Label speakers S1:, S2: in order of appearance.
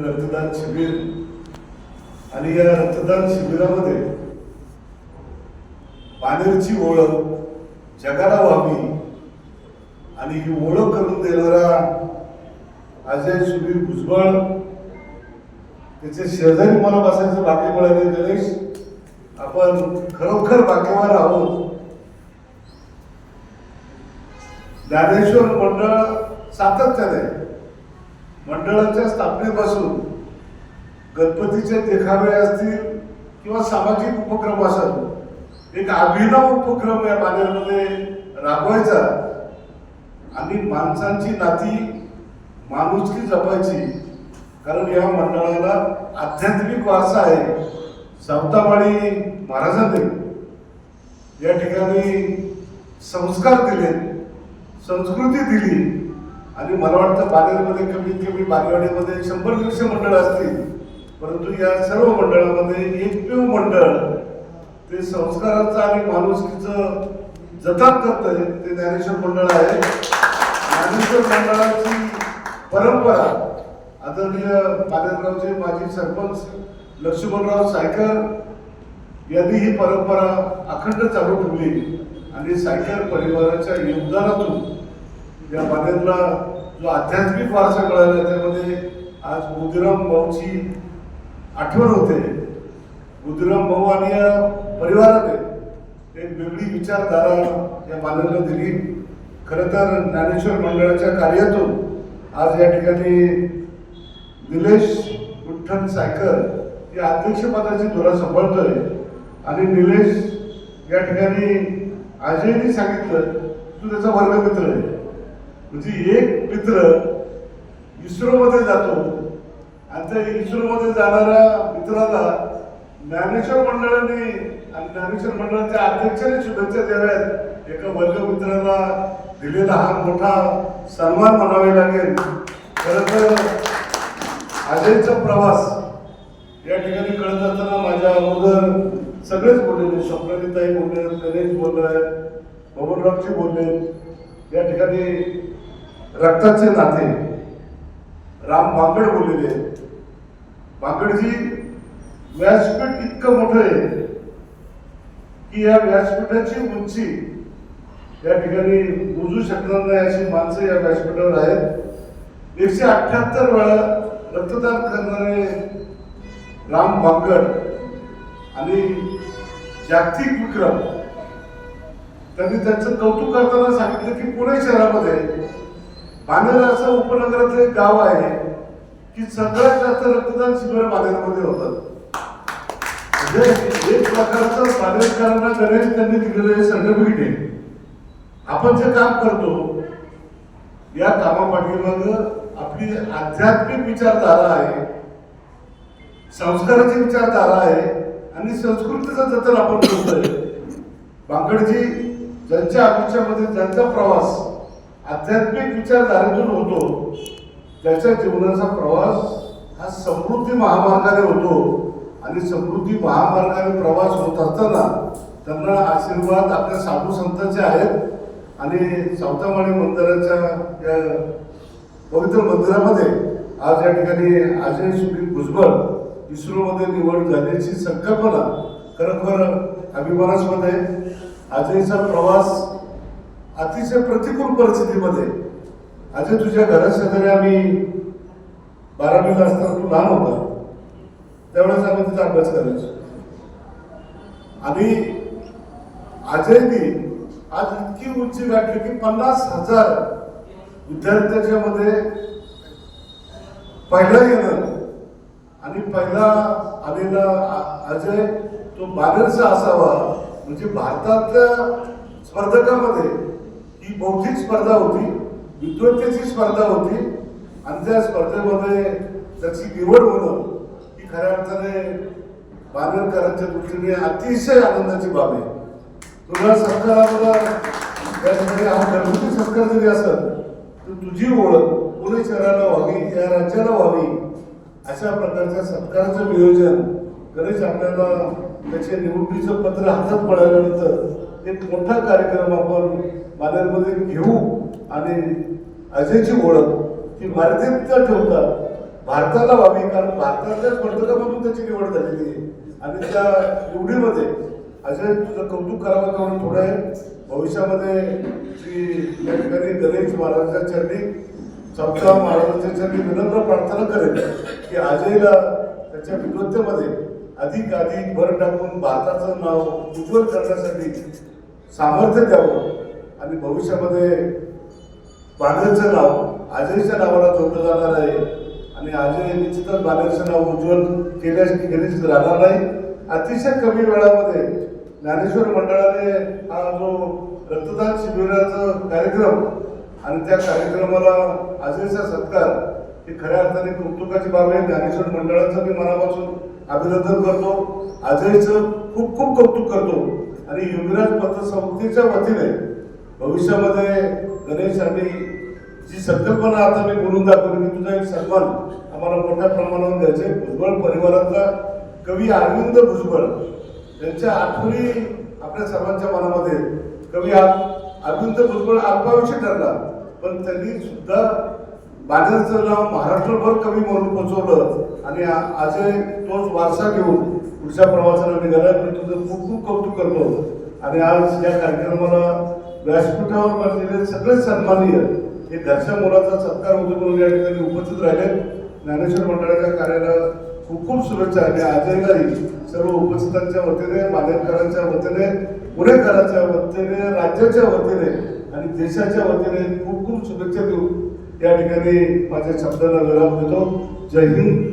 S1: रक्तदान शिबिर आणि या रक्तदान शिबिरामध्ये पानेरची ओळख जगाला व्हावी आणि ही ओळख करून देणारा अजय सुधीर भुजबळ त्याचे शेजारी मला बसायचं बाकी मिळाले गणेश आपण खरोखर बाकीवर आहोत. ज्ञानेश्वर मंडळ सातत्याने मंडळाच्या स्थापनेपासून गणपतीचे देखावे असतील किंवा सामाजिक उपक्रम असत एक अभिनव उपक्रम या बाजारमध्ये राबवायचा. आणि माणसांची नाती माणुसकी जपायची. कारण या मंडळाला आध्यात्मिक वारसा आहे. सावतामाळी महाराजांनी या ठिकाणी संस्कार दिले संस्कृती दिली. आणि मला वाटतं बानेरमध्ये कमीत कमी बालेवाडीमध्ये शंभर दीडशे मंडळ असतील. परंतु या सर्व मंडळामध्ये एकमेव मंडळ ते संस्काराचं आणि माणुसकीचं जतन करतंय ते ज्ञानेश्वर मंडळ आहे. ज्ञानेश्वर मंडळाची परंपरा आदरणीय बालेरगावचे माजी सरपंच लक्ष्मणराव सायकर यांनी ही परंपरा अखंड चालू ठेवली. आणि सायकर परिवाराच्या योगदानातून या बानेरला जो आध्यात्मिक वारसा मिळाला त्यामध्ये आज बुद्धिराम भाऊची आठवण होते. बुद्धिराम भाऊ आणि या परिवाराने एक वेगळी विचारधारा या बानेरला दिली. खरं तर ज्ञानेश्वर मंडळाच्या कार्यातून आज या ठिकाणी निलेश विठ्ठल सायकर या अध्यक्षपदाची धोरा सांभाळतोय. आणि निलेश या ठिकाणी अजयनी सांगितलं तू त्याचा वर्गमित्र आहे. म्हणजे एक मित्र इस्रोमध्ये जातो. आणि त्या इस्रोमध्ये जाणाऱ्या मित्राला ज्ञानेश्वर मंडळाने आणि ज्ञानेश्वर मंडळाच्या अध्यक्षाने शुभेच्छा द्याव्यात. एका वर्गमित्राला दिलेला हा मोठा सन्मान म्हणावे लागेल. खरं तर अजयचा प्रवास या ठिकाणी कळत असताना माझ्या अगोदर सगळेच बोललेले स्वप्नालीताई बोलले गणेश बोललाय बबनरावजी बोलले. या ठिकाणी रक्ताचे नाते. राम बांगड बोललेले आहेत. बांगडजी व्यासपीठ इतकं मोठं आहे की या व्यासपीठाची उंची या ठिकाणी मोजू शकणार नाही अशी माणसं या व्यासपीठावर आहेत. एकशे अठ्ठ्याहत्तर वेळा रक्तदान करणारे राम बांगड आणि जागतिक विक्रम. त्यांनी त्यांचं कौतुक करताना सांगितलं की पुणे शहरामध्ये बांदेर असं उपनगरातलं एक गाव आहे की सगळ्यात जास्त रक्तदान शिबिर बांदेरमध्ये होतात म्हणजे एक प्रकारचं बांदेरकरांना गणेश त्यांनी दिलेलं हे सर्टिफिकेट आहे. आपण जे काम करतो या कामापाठीमाग आपली आध्यात्मिक विचारधारा आहे संस्काराची विचारधारा आहे आणि संस्कृतीचं जतन आपण करतोय. बांगडजी ज्यांच्या आयुष्यामध्ये ज्यांचा प्रवास आध्यात्मिक विचारधारेतून होतो. त्याच्या जीवनाचा प्रवास हा समृद्धी महामार्गाने होतो. आणि समृद्धी महामार्गाने प्रवास होत असताना त्यांना आशीर्वाद आपल्या साधू संतांचे आहेत. आणि सावतामाणी मंदिराच्या या पवित्र मंदिरामध्ये आज या ठिकाणी अजय सुनील भुजबळ इस्रोमध्ये निवड झाल्याची संकल्पना खरोखर अभिमानास्पद आहे. अजयचा प्रवास अतिशय प्रतिकूल परिस्थितीमध्ये. अजय तुझ्या घरात शेजारी आम्ही बारावीला असताना तू लहान होता. त्यावेळेस आम्ही तिचा अभ्यास करायचो. आणि अजयनी आज इतकी उंची गाठली की पन्नास हजार विद्यार्थ्याच्या मध्ये पहिला येणं आणि पहिला आलेला अजय तो बानरचा असावा. म्हणजे भारतातल्या स्पर्धकामध्ये ही बौद्धिक स्पर्धा होती विद्वत्तेची स्पर्धा होती. आणि त्या स्पर्धेमध्ये त्याची निवड होणं ही खऱ्या अर्थाने बानरकरांच्या दृष्टीने अतिशय आनंदाची बाब आहे. तुला सरकाराला या ठिकाणी हा घरगुती सरकार जरी असेल तर तुझी ओळख पुणे शहराला व्हावी या राज्याला व्हावी अशा प्रकारच्या सत्काराचं नियोजन गणेश आपल्याला त्याचे निवडणुकीचं पत्र हातात पडल्यानंतर एक मोठा कार्यक्रम आपण बाजारमध्ये घेऊ आणि अजयची ओळख ती भारतीय ठेवता भारताला व्हावी कारण भारताच्या स्पर्धकामधून त्याची निवड झालेली आहे. आणि त्या निवडीमध्ये अजय तुझं कौतुक करावं तेवढं थोडं आहे भविष्यामध्ये जी या ठिकाणी गणेश महाराजांच्या चरणी चौथा महाराजांच्या चरणी विनम्र प्रार्थना करेल की अजयला त्याच्या विद्वत्तेमध्ये अधिक अधिक भर टाकून भारताचं नाव उज्ज्वल करण्यासाठी सामर्थ्य द्यावं आणि भविष्यामध्ये बाणेरचं नाव अजयच्या नावाला जोडलं जाणार आहे. आणि अजय निश्चितच बाणेरचं नाव उज्ज्वल केल्यास केलेच राहणार नाही. अतिशय कमी वेळामध्ये ज्ञानेश्वर मंडळाने हा जो रक्तदान शिबिराचा कार्यक्रम आणि त्या कार्यक्रमाला अजयचा सत्कार ही खऱ्या अर्थाने कौतुकाची बाब आहे. ज्ञानेश्वर मंडळाचं मी मनापासून अभिनंदन करतो. अजयचं खूप खूप कौतुक करतो. आणि योगीराज पतसंस्थेच्या वतीने भविष्यामध्ये गणेश आम्ही जी संकल्पना आता मी बोलून दाखवली की तुझा एक सन्मान आम्हाला मोठ्या प्रमाणावर द्यायचे. भुजबळ परिवारातला कवी अरविंद भुजबळ त्यांच्या आठवणी आपल्या सर्वांच्या मनामध्ये. कवी अरविंद भुजबळ अल्पाविषयी ठरला पण त्यांनी सुद्धा बाजारचं नाव महाराष्ट्रभर कवी म्हणून पोचवलं आणि आजही तोच वारसा घेऊन पुढच्या प्रवासाला निघाला. मी तुझं खूप खूप कौतुक करतो. आणि आज या कार्यक्रमाला व्यासपीठावर बसलेले सगळेच सन्माननीय हे घरच्या मुलाचा सत्कार होतो म्हणून या ठिकाणी उपस्थित राहिले. ज्ञानेश्वर मंडळाच्या कार्याला खूप खूप शुभेच्छा आणि आजही सर्व उपस्थितांच्या वतीने मान्यवरांच्या वतीने पुणेकरांच्या वतीने राज्याच्या वतीने आणि देशाच्या वतीने खूप खूप शुभेच्छा देऊ या ठिकाणी माझ्या शब्दाला विराम देतो. जय हिंद.